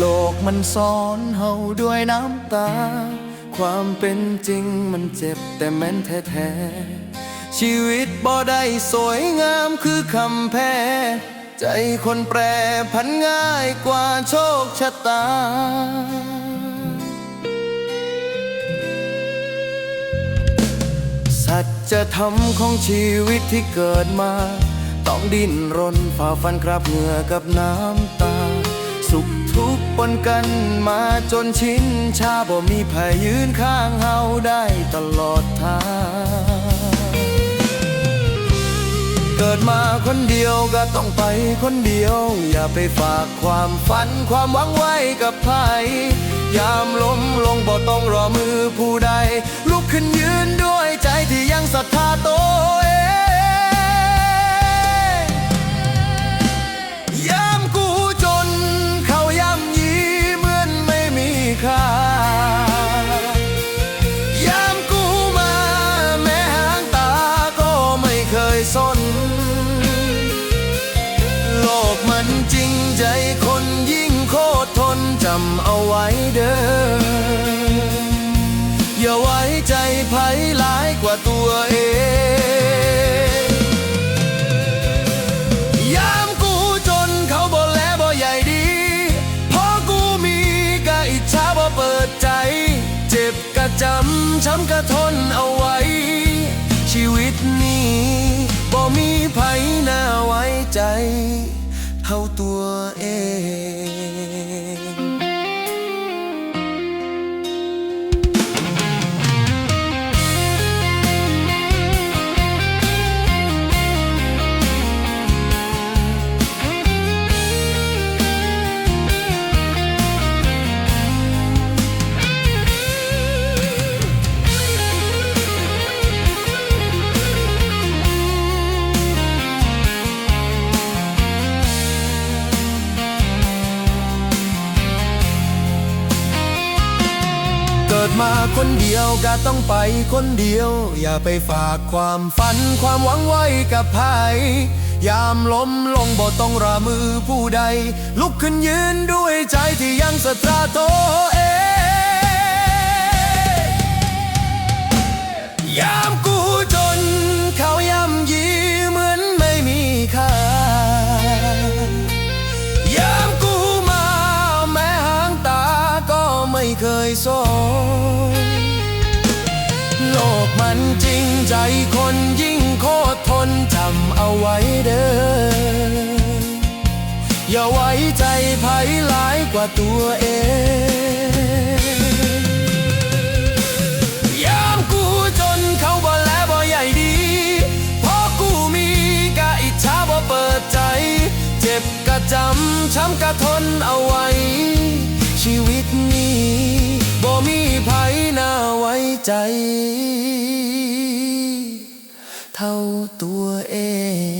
โลกมันสอนเฮาด้วยน้ำตา ความเป็นจริงมันเจ็บแต่แม้นแท้ๆ ชีวิตบ่ได้สวยงามคือคำแพ้ใจคนแปรพันง่ายกว่าโชคชะตา สัจธรรมของชีวิตที่เกิดมา ต้องดิ้นรนฝ่าฟันคราบเหงื่อกับน้ำตา สุขทุกข์ปนกันมาจนชินชาบ่มีภัยยืนข้างเฮาได้ตลอดทาง เกิดมาคนเดียวก็ต้องไปคนเดียว อย่าไปฝากความฝันความหวังไว้กับใครยามล้มลงบ่ต้องรอมือผู้ใด ลุกขึ้นยืนด้วยใจ นจำเอาไว้เด้อ อย่าไว้ใจไผหลายกว่าตัวเองยามกูจนเขาบ่แลบ่ใหญ่ดี พอกูมีก็อิจฉาบ่เปิดใจ เจ็บกะจำช้ำกะทน เกิดมาคนเดียวก็ต้องไปคนเดียว อย่าไปฝากความฝันความหวังไว้กับใครยามล้มลงบ่ต้องรามือผู้ใด ลุกขึ้นยืนด้วยใจที่ยังศรัทธาตัวเองยามกูจนเขาย่ำยีเหมือนไม่มีค่ายามกูมาแม้หางตาก็ไม่เคยสน โลกมันจริงใจคนยิ่งโคตรทนจำเอาไว้เด้อ อย่าไว้ใจไผหลายกว่าตัวเองยามกูจนเขาบ่แลบ่ใหญ่ดีเพราะกูมีกะอิจฉาบ่เปิดใจ เจ็บกะจำช้ำกะทนเอาไว้ ชีวิตนี้ บ่มีภัยน่าไว้ใจ เท่าตัวเอง